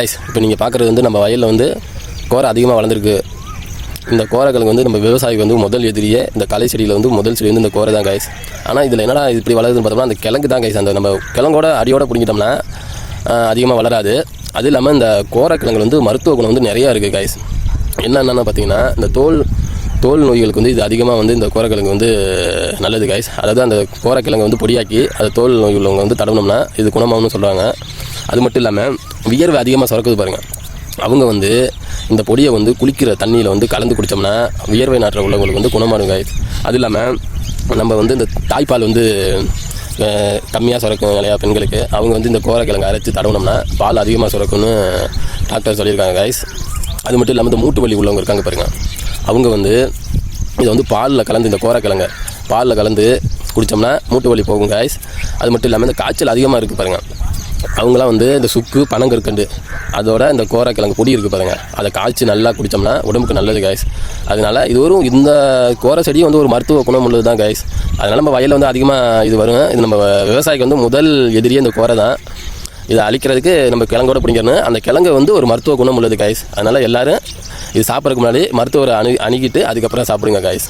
Ice இப்போ நீங்கள் பார்க்குறது வந்து நம்ம வயலில் வந்து கோரை அதிகமாக வளர்ந்துருக்கு. இந்த கோரைகளுக்கு வந்து நம்ம விவசாயிக்கு வந்து முதல் எதிரியே இந்த களை செடியில் வந்து முதல் செடி வந்து இந்த கோரை தான் கைஸ் ஆனால் இதில் என்னடா இது இப்படி வளருதுன்னு பார்த்தோம்னா அந்த கிழங்கு தான் கைஸ் அந்த நம்ம கிழங்கோட அடியோட பிடிங்கிட்டோம்னா அதிகமாக வளராது. அது இல்லாமல் இந்த கோரைக்கிழங்கு வந்து மருத்துவ குணம் வந்து நிறையா இருக்குது கைஸ் என்னென்னு பார்த்தீங்கன்னா இந்த தோல் தோல் நோய்களுக்கு வந்து இது அதிகமாக வந்து இந்த கோரைக்கிழங்கு வந்து நல்லது கைஸ் அதாவது அந்த கோரைக்கிழங்கு வந்து பொடியாக்கி அந்த தோல் நோய் உள்ளவங்க வந்து தடவினோம்னா இது குணமாகனு சொல்கிறாங்க அது மட்டும் இல்லாமல் வியர்வை அதிகமாக சுரக்குது பாருங்கள் அவங்க வந்து இந்த பொடியை வந்து குளிக்கிற தண்ணியில் வந்து கலந்து குடித்தோம்னா வியர்வை நாட்டில் உள்ளவங்களுக்கு வந்து குணமாடும் காய்ஸ் அது இல்லாமல் நம்ம வந்து இந்த தாய்ப்பால் வந்து கம்மியாக சுரக்கும் இல்லையா பெண்களுக்கு அவங்க வந்து இந்த கோரக்கிழங்கு அரைச்சி தடவினோம்னா பால் அதிகமாக சுரக்கும்னு டாக்டர் சொல்லியிருக்காங்க கைஸ் அது மட்டும் இல்லாமல் இந்த மூட்டு வலி உள்ளவங்க இருக்காங்க பாருங்கள் அவங்க வந்து இதை வந்து பாலில் கலந்து இந்த கோரைக்கிழங்க பாலில் கலந்து குடித்தோம்னா மூட்டு வலி போகும் கைஸ் அது மட்டும் இல்லாமல் இந்த காய்ச்சல் அதிகமாக இருக்குது பாருங்கள் அவங்களாம் வந்து இந்த சுக்கு பனங்கற்கண்டு அதோட இந்த கோரக்கிழங்கு பொடி இருக்குது பாருங்கள் அதை காய்ச்சி நல்லா குடித்தோம்னா உடம்புக்கு நல்லது காய்ஸ் அதனால இது ஒரு இந்த கோரை செடியும் வந்து ஒரு மருத்துவ குணம் உள்ளது தான் காய்ஸ் அதனால் நம்ம வயலில் வந்து அதிகமாக இது வரும். இது நம்ம விவசாயிக்கு வந்து முதல் எதிரியே இந்த கோரை தான். இதை அழிக்கிறதுக்கு நம்ம கிழங்கோட பிடிக்கணும். அந்த கிழங்கு வந்து ஒரு மருத்துவ குணம் உள்ளது காய்ஸ் அதனால் எல்லாரும் இது சாப்பிட்றதுக்கு முன்னாடி மருத்துவரை அணு அணுகிட்டு அதுக்கப்புறம் சாப்பிடுங்க காய்ஸ்